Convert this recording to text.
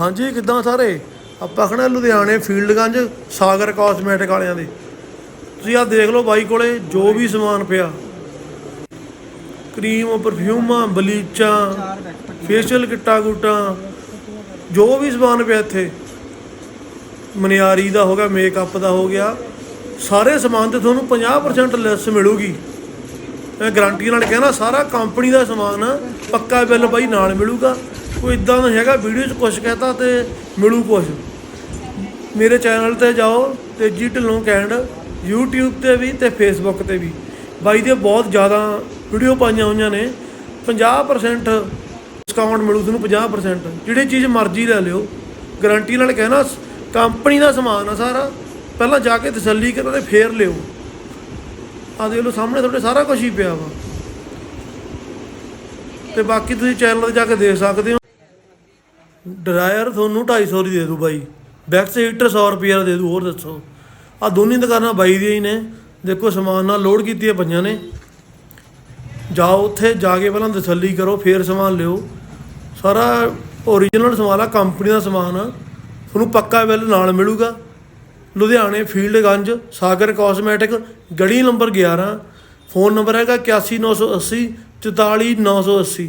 ਹਾਂਜੀ, ਕਿੱਦਾਂ ਸਾਰੇ? ਆਪਾਂ ਖੜੇ ਲੁਧਿਆਣੇ, ਫੀਲਡਗੰਜ, ਸਾਗਰ ਕਾਸਮੈਟਿਕ ਵਾਲਿਆਂ ਦੇ। ਤੁਸੀਂ ਆਹ ਦੇਖ ਲਓ ਬਾਈ ਕੋਲੇ, ਜੋ ਵੀ ਸਮਾਨ ਪਿਆ। ਕਰੀਮ ਪਰਫਿਊਮਾਂ ਬਲੀਚਾਂ ਫੇਸ਼ੀਅਲ ਕਿੱਟਾਂ ਗੁੱਟਾਂ ਜੋ ਵੀ ਸਮਾਨ ਪਿਆ ਇੱਥੇ। ਮਨਿਆਰੀ ਦਾ ਹੋ ਗਿਆ ਮੇਕਅਪ ਦਾ ਹੋ ਗਿਆ। ਸਾਰੇ ਸਮਾਨ ਤੇ ਤੁਹਾਨੂੰ 50% ਲੈਸ ਮਿਲੂਗੀ। ਮੈਂ ਗਾਰੰਟੀ ਨਾਲ ਕਹਿਣਾ, ਸਾਰਾ ਕੰਪਨੀ ਦਾ ਸਮਾਨ ਪੱਕਾ ਬਿੱਲ ਬਾਈ ਨਾਲ ਮਿਲੂਗਾ। ਕੋਈ ਇਦਾਂ ਦਾ ਹੈਗਾ, ਵੀਡੀਓ 'ਚ ਕੁਝ ਕਹਤਾ ਤੇ ਮਿਲੂ ਕੁਝ ਮੇਰੇ ਚੈਨਲ ਤੇ ਜਾਓ ਤੇ ਜੀ ਢਿੱਲੋਂ ਕੈਂਡ, YouTube ਤੇ ਵੀ ਤੇ Facebook ਤੇ ਵੀ। ਬਾਈ ਦੇ ਬਹੁਤ ਜ਼ਿਆਦਾ ਵੀਡੀਓ ਪਾਈਆਂ ਹੋਈਆਂ ਨੇ। 50% ਡਿਸਕਾਊਂਟ ਮਿਲੂ ਤੁਹਾਨੂੰ 50% ਜਿਹੜੀ ਚੀਜ਼ ਮਰਜ਼ੀ ਲੈ ਲਿਓ। ਗਾਰੰਟੀ ਨਾਲ ਕਹਿਣਾ ਕੰਪਨੀ ਦਾ ਸਮਾਨ ਆ ਸਾਰਾ। ਪਹਿਲਾਂ ਜਾ ਕੇ ਤਸੱਲੀ ਕਰੋ ਤੇ ਫੇਰ ਲਿਓ। ਆ ਦੇਖ ਲਓ, ਸਾਹਮਣੇ ਤੁਹਾਡੇ ਸਾਰਾ ਕੁਝ ਹੀ ਪਿਆ ਵਾ। ਤੇ ਬਾਕੀ ਤੁਸੀਂ ਚੈਨਲ ਤੇ ਜਾ ਕੇ ਦੇਖ ਸਕਦੇ ਹੋ। ਡਰਾਇਰ ਤੁਹਾਨੂੰ 250 ਦੀ ਦੇ ਦੂ ਬਾਈ। ਵੈਕਸ ਹੀਟਰ 100 ਰੁਪਏ ਦਾ ਦੇ ਦੂ ਹੋਰ ਦੱਸੋ। ਆ ਦੋਨੀ ਦੁਕਾਨਾਂ ਬਾਈ ਦੀਆਂ ਹੀ ਨੇ। ਦੇਖੋ ਸਮਾਨ ਨਾਲ ਲੋਡ ਕੀਤੀਆਂ ਪਈਆਂ ਨੇ। ਜਾਓ ਉੱਥੇ, ਜਾ ਕੇ ਪਹਿਲਾਂ ਤਸੱਲੀ ਕਰੋ, ਫੇਰ ਸਮਾਨ ਲਿਓ। ਸਾਰਾ ਓਰੀਜਨਲ ਸਮਾਨ ਆ ਕੰਪਨੀ ਦਾ ਸਮਾਨ ਆ। ਤੁਹਾਨੂੰ ਪੱਕਾ ਬਿੱਲ ਨਾਲ ਮਿਲੂਗਾ। ਲੁਧਿਆਣੇ, ਫੀਲਡਗੰਜ, ਸਾਗਰ ਕਾਸਮੈਟਿਕ ਗੜੀ ਨੰਬਰ 11 ਫੋਨ ਨੰਬਰ ਹੈਗਾ 81980 44980